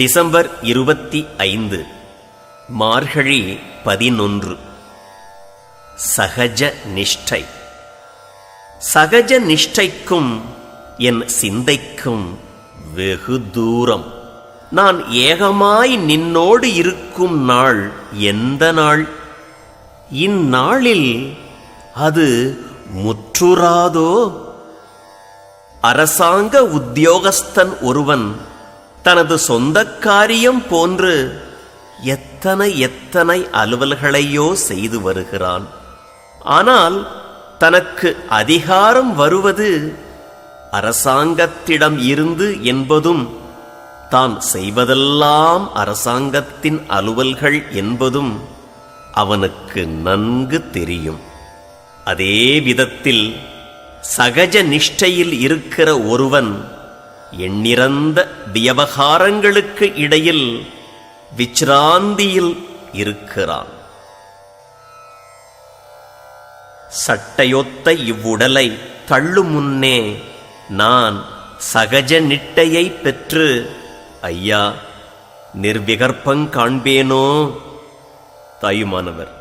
December இருபத்தி ஐந்து மார்கழி பதினொன்று. சகஜ நிஷ்டை. சகஜ நிஷ்டைக்கும் என் சிந்தைக்கும் வெகு தூரம். நான் ஏகமாய் நின்னோடு இருக்கும் நாள் எந்த நாள்? இந்நாளில் அது முற்றுராதோ அரசாங்க உத்தியோகஸ்தன் ஒருவன் தனது சொந்த காரியம் போன்று எத்தனை எத்தனை அலுவல்களையோ செய்து வருகிறான். ஆனால் தனக்கு அதிகாரம் வருவது அரசாங்கத்திடம் இருந்து என்பதும் தான் செய்வதெல்லாம் அரசாங்கத்தின் அலுவல்கள் என்பதும் அவனுக்கு நன்கு தெரியும். அதே விதத்தில் சகஜ நிஷ்டையில் இருக்கிற ஒருவன் எண்ணிறந்த வியவகாரங்களுக்கு இடையில் விச்ராந்தியில் இருக்கிறான். சட்டையொத்த இவ்வுடலை தள்ளும் முன்னே நான் சகஜ நிட்டையை பெற்று ஐயா நிர்விகற்பங் காண்பேனோ? தாயுமானவர்.